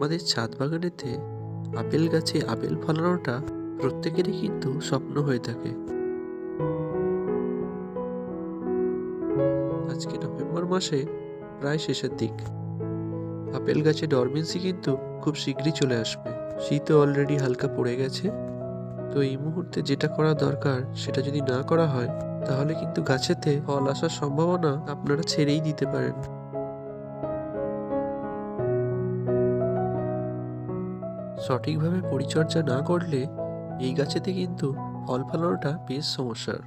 আমাদের ছাদ বাগানেতে আপেল গাছে আপেল ফলানোটা প্রত্যেকেরই কিন্তু স্বপ্ন হয়ে থাকে। আজকে নভেম্বর মাসে প্রায় শেষের দিক। আপেল গাছে ডরমেন্সি কিন্তু খুব শীঘ্রই চলে আসবে। শীতও অলরেডি হালকা পড়ে গেছে। তো এই মুহূর্তে যেটা করা দরকার, সেটা যদি না করা হয়, তাহলে কিন্তু গাছেতে ফল আসার সম্ভাবনা আপনারা ছেড়েই দিতে পারেন। সঠিকভাবে পরিচর্যা না করলে এই গাছেতে কিন্তু ফল ফলানোটা বেশ সমস্যার।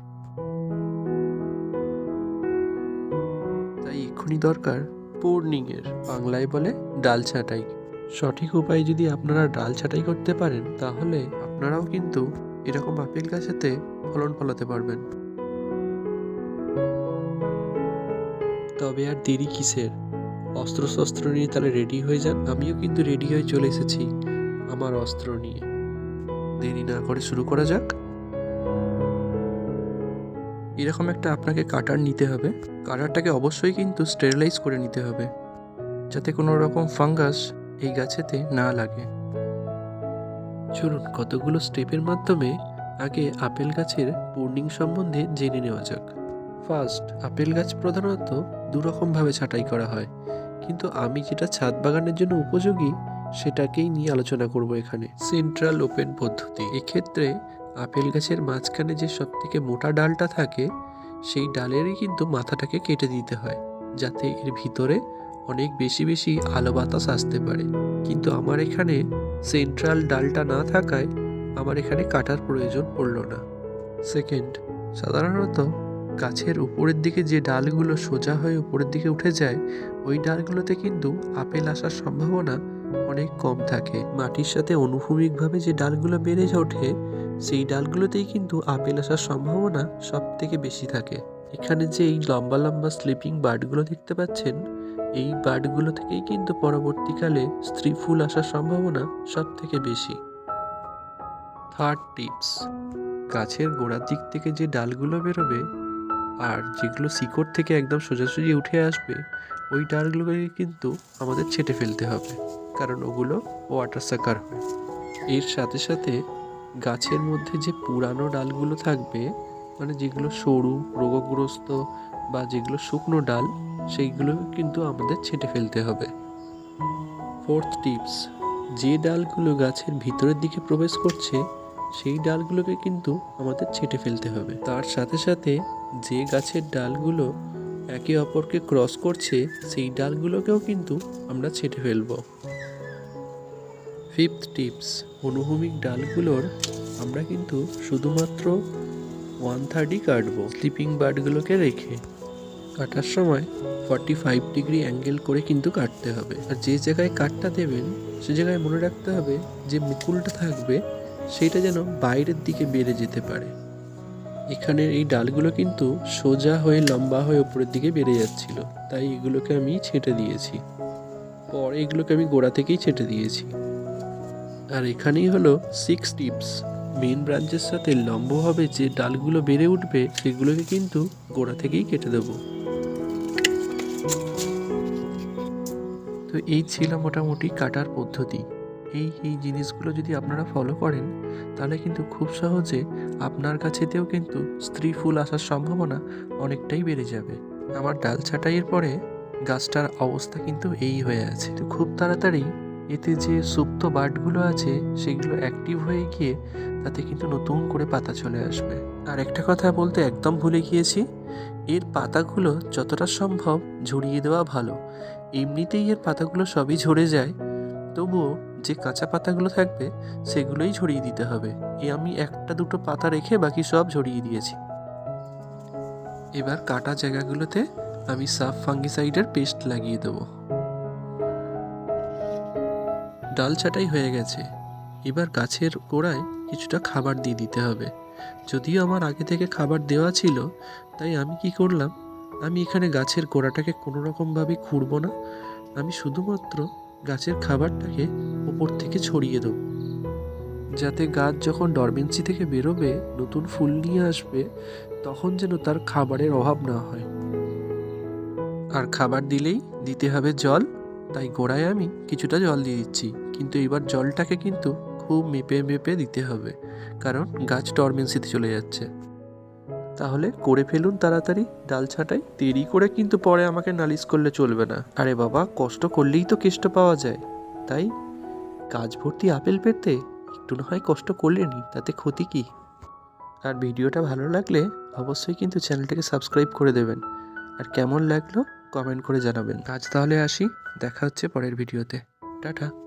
তাই এক্ষুনি দরকার পোর্নিং এর বাংলায় বলে ডাল ছাঁটাই। সঠিক উপায়ে যদি আপনারা ডাল ছাঁটাই করতে পারেন, তাহলে আপনারাও কিন্তু এরকম আপেল গাছেতে ফলন ফলাতে পারবেন। তবে আর দেরি কিসের? অস্ত্র শস্ত্র নিয়ে তাহলে রেডি হয়ে যান। আমিও কিন্তু রেডি হয়ে চলে এসেছি। আমার অস্ত্র নিয়ে। দেরি না করে শুরু করা যাক। এরকম একটা আপনাকে কাটার নিতে হবে। কাটারটাকে অবশ্যই কিন্তু স্টেরিলাইজ করে নিতে হবে, যাতে কোনো রকম ফাঙ্গাস এই গাছেতে না লাগে। চলুন, কতগুলো স্টেপের মাধ্যমে আগে আপেল গাছের পূর্ণিং সম্বন্ধে জেনে নেওয়া যাক। ফার্স্ট, আপেল গাছ প্রধানত দুরকমভাবে ছাঁটাই করা হয়। কিন্তু আমি যেটা ছাদ বাগানের জন্য উপযোগী সেটাকেই নিয়ে আলোচনা করব এখানে। সেন্ট্রাল ওপেন পদ্ধতি। এক্ষেত্রে আপেল গাছের মাঝখানে যে সব থেকে মোটা ডালটা থাকে, সেই ডালেরই কিন্তু মাথাটাকে কেটে দিতে হয়, যাতে এর ভিতরে অনেক বেশি বেশি আলো বাতাস আসতে পারে। কিন্তু আমার এখানে সেন্ট্রাল ডালটা না থাকায় আমার এখানে কাটার প্রয়োজন পড়ল না। সেকেন্ড সাধারণত গাছের উপরের দিকে যে ডালগুলো সোজা হয়ে উপরের দিকে উঠে যায়, ওই ডালগুলোতে কিন্তু আপেল আসার সম্ভাবনা অনেক কম থাকে। মাটির সাথে অনুভূমিকভাবে যে ডালগুলো বেড়ে ওঠে, সেই ডালগুলোতেই কিন্তু আপেল আসার সম্ভাবনা সব থেকে বেশি থাকে। এখানে যে এই লম্বা লম্বা স্লিপিং বার্ডগুলো দেখতে পাচ্ছেন, এই বার্ডগুলো থেকেই কিন্তু পরবর্তীকালে স্ত্রী ফুল আসার সম্ভাবনা সব থেকে বেশি। থার্ড টিপস গাছের গোড়ার দিক থেকে যে ডালগুলো বেরোবে আর যেগুলো শিকড় থেকে একদম সোজাসুজি উঠে আসবে, ওই ডালগুলোকে কিন্তু আমাদের ছেটে ফেলতে হবে। কারণ ওগুলো ওয়াটার সাকার হয়। এর সাথে সাথে গাছের মধ্যে যে পুরানো ডালগুলো থাকবে মানে যেগুলো সরু, রোগগ্রস্ত বা যেগুলো শুকনো ডাল, সেইগুলো কিন্তু আমাদের ছেটে ফেলতে হবে। ফোর্থ টিপস যে ডালগুলো গাছের ভিতরের দিকে প্রবেশ করছে, সেই ডালগুলোকে কিন্তু আমাদের ছেটে ফেলতে হবে। তার সাথে সাথে যে গাছের ডালগুলো একে অপরকে ক্রস করছে, সেই ডালগুলোকেও কিন্তু আমরা ছেটে ফেলব। ফিফথ টিপস অনুভূমিক ডালগুলোর আমরা কিন্তু শুধুমাত্র ওয়ান থার্টি কাটবো। স্লিপিং বার্ডগুলোকে রেখে কাটার সময় ফর্টি ফাইভ ডিগ্রি অ্যাঙ্গেল করে কিন্তু কাটতে হবে। আর যে জায়গায় কাটটা দেবেন, সে জায়গায় মনে রাখতে হবে যে মুকুলটা থাকবে, সেটা যেন বাইরের দিকে বেড়ে যেতে পারে। এখানের এই ডালগুলো কিন্তু সোজা হয়ে লম্বা হয়ে উপরের দিকে বেড়ে যাচ্ছিল। তাই এগুলোকে আমি ছেটে দিয়েছি। পরে এগুলোকে আমি গোড়া থেকেই ছেটে দিয়েছি। আর এখানেই হলো সিক্স টিপস মেন ব্রাঞ্চের সাথে লম্বভাবে যে ডালগুলো বেড়ে উঠবে, সেগুলোকে কিন্তু গোড়া থেকেই কেটে দেবো। তো এই ছিল মোটামুটি কাটার পদ্ধতি। এই এই জিনিসগুলো যদি আপনারা ফলো করেন, তাহলে কিন্তু খুব সহজে আপনার কাছেতেও কিন্তু স্ত্রী ফুল আসার সম্ভাবনা অনেকটাই বেড়ে যাবে। আমার ডাল ছাঁটাইয়ের পরে গাছটার অবস্থা কিন্তু এই হয়ে আছে। তো খুব তাড়াতাড়ি এতে যে সুপ্ত বার্ডগুলো আছে, সেগুলো অ্যাক্টিভ হয়ে গিয়ে তাতে কিন্তু নতুন করে পাতা চলে আসবে। আর একটা কথা বলতে একদম ভুলে গিয়েছি, এর পাতাগুলো যতটা সম্ভব ঝরিয়ে দেওয়া ভালো। এমনিতেই এর পাতাগুলো সবই ঝরে যায়, তবুও যে কাঁচা পাতাগুলো থাকবে, সেগুলোই ঝরিয়ে দিতে হবে। এ আমি একটা দুটো পাতা রেখে বাকি সব ঝরিয়ে দিয়েছি। এবার কাটা জায়গাগুলোতে আমি সাফ ফাঙ্গিসাইডের পেস্ট লাগিয়ে দেবো। ডাল ছাটাই হয়ে গেছে। এবার গাছের গোড়ায় কিছুটা খাবার দিয়ে দিতে হবে। যদিও আমার আগে থেকে খাবার দেওয়া ছিল, তাই আমি কি করলাম? আমি এখানে গাছের গোড়াটাকে কোনো রকমভাবে খুঁড়বো না। আমি শুধুমাত্র গাছের খাবারটাকে ওপর থেকে ছড়িয়ে দেবো। যাতে গাছ যখন ডরমেন্সি থেকে বেরোবে, নতুন ফুল নিয়ে আসবে, তখন যেন তার খাবারের অভাব না হয়। আর খাবার দিলেই দিতে হবে জল। তাই গোড়ায় আমি কিছুটা জল দিয়ে দিচ্ছি। কিন্তু এবার জলটাকে কিন্তু খুব মেপে মেপে দিতে হবে, কারণ গাছ টরমেন্সিতে চলে যাচ্ছে। তাহলে করে ফেলুন তাড়াতাড়ি, ডাল ছাঁটাই। দেরি করে কিন্তু পরে আমাকে নালিশ করলে চলবে না। আরে বাবা, কষ্ট করলেই তো কেষ্ট পাওয়া যায়। তাই কাজ ভর্তি আপেল পেতে একটু না হয় কষ্ট করলেনি তাতে ক্ষতি কি? আর ভিডিওটা ভালো লাগলে অবশ্যই কিন্তু চ্যানেলটাকে সাবস্ক্রাইব করে দেবেন। আর কেমন লাগল কমেন্ট করে জানাবেন। আজ তাহলে আসি দেখা হচ্ছে পরের ভিডিওতে। টাটা।